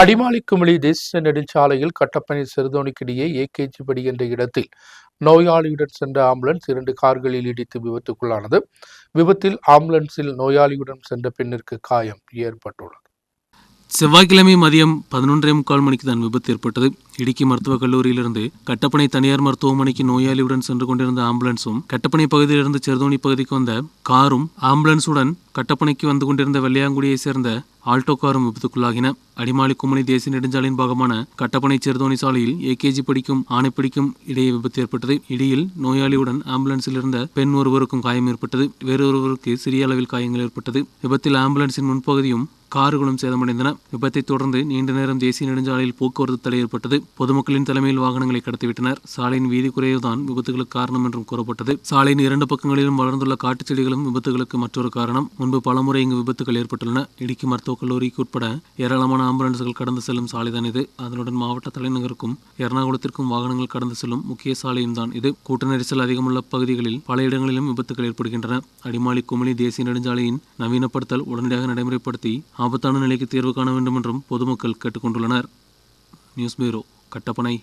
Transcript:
அடிமாலி தேசிய நெடுஞ்சாலையில் கட்டப்பணி சிறுதோணிக்கிடையே ஏகேஜி படி என்ற இடத்தில் நோயாளியுடன் சென்ற ஆம்புலன்ஸ் இரண்டு கார்களில் இடித்து விபத்துக்குள்ளானது. விபத்தில் ஆம்புலன்ஸில் நோயாளியுடன் சென்ற பெண்ணிற்கு காயம் ஏற்பட்டுள்ளது. செவ்வாய்க்கிழமை மதியம் பதினொன்றே முக்கால் மணிக்கு தான் விபத்து ஏற்பட்டது. இடுக்கி மருத்துவக் கல்லூரியிலிருந்து கட்டப்பனை தனியார் மருத்துவமனைக்கு நோயாளியுடன் சென்று கொண்டிருந்த ஆம்புலன்ஸும் கட்டப்பனை பகுதியிலிருந்து செருதோணி பகுதிக்கு வந்த காரும் ஆம்புலன்ஸுடன் கட்டப்பனைக்கு வந்து கொண்டிருந்த வெள்ளையாங்குடியைச் சேர்ந்த ஆல்டோ காரும் விபத்துக்குள்ளாகின. அடிமாலி குமணி தேசிய நெடுஞ்சாலையின் பாகமான கட்டப்பனை செருதோணி சாலையில் ஏகேஜி படிக்கும் ஆணைப்பிடிக்கும் இடையே விபத்து ஏற்பட்டது. இடியில் நோயாளியுடன் ஆம்புலன்ஸில் இருந்த பெண் ஒருவருக்கும் காயம் ஏற்பட்டது. வேறொருவருக்கு சிறிய அளவில் காயங்கள் ஏற்பட்டது. விபத்தில் ஆம்புலன்ஸின் முன்பகுதியும் கார்களும் சேதமடைந்தன. விபத்தை தொடர்ந்து நீண்ட நேரம் தேசிய நெடுஞ்சாலையில் போக்குவரத்து தடை ஏற்பட்டது. பொதுமக்களின் தலைமையில் வாகனங்களை கடத்திவிட்டனர். சாலையின் வீதி குறைவுதான் விபத்துகளுக்கு காரணம் என்றும் கூறப்பட்டது. சாலையின் இரண்டு பக்கங்களிலும் வளர்ந்துள்ள காட்டுச் செடிகளும் விபத்துகளுக்கு மற்றொரு காரணம். முன்பு பலமுறை இங்கு விபத்துகள் ஏற்பட்டுள்ளன. இடுக்கி மருத்துவக் கல்லூரிக்கு உட்பட ஏராளமான ஆம்புலன்ஸ்கள் கடந்து செல்லும் சாலைதான் இது. அதனுடன் மாவட்ட தலைநகருக்கும் எர்ணாகுளத்திற்கும் வாகனங்கள் கடந்து செல்லும் முக்கிய சாலையும் தான் இது. கூட்ட நெரிசல் அதிகமுள்ள பகுதிகளில் பல இடங்களிலும் விபத்துகள் ஏற்படுகின்றன. அடிமாலி குமிழி தேசிய நெடுஞ்சாலையின் நவீனப்படுத்தல் உடனடியாக நடைமுறைப்படுத்தி ஆபத்தான நிலைக்கு தீர்வு காண வேண்டும் என்றும் பொதுமக்கள் கேட்டுக்கொண்டுள்ளனர். News bureau Kattappana.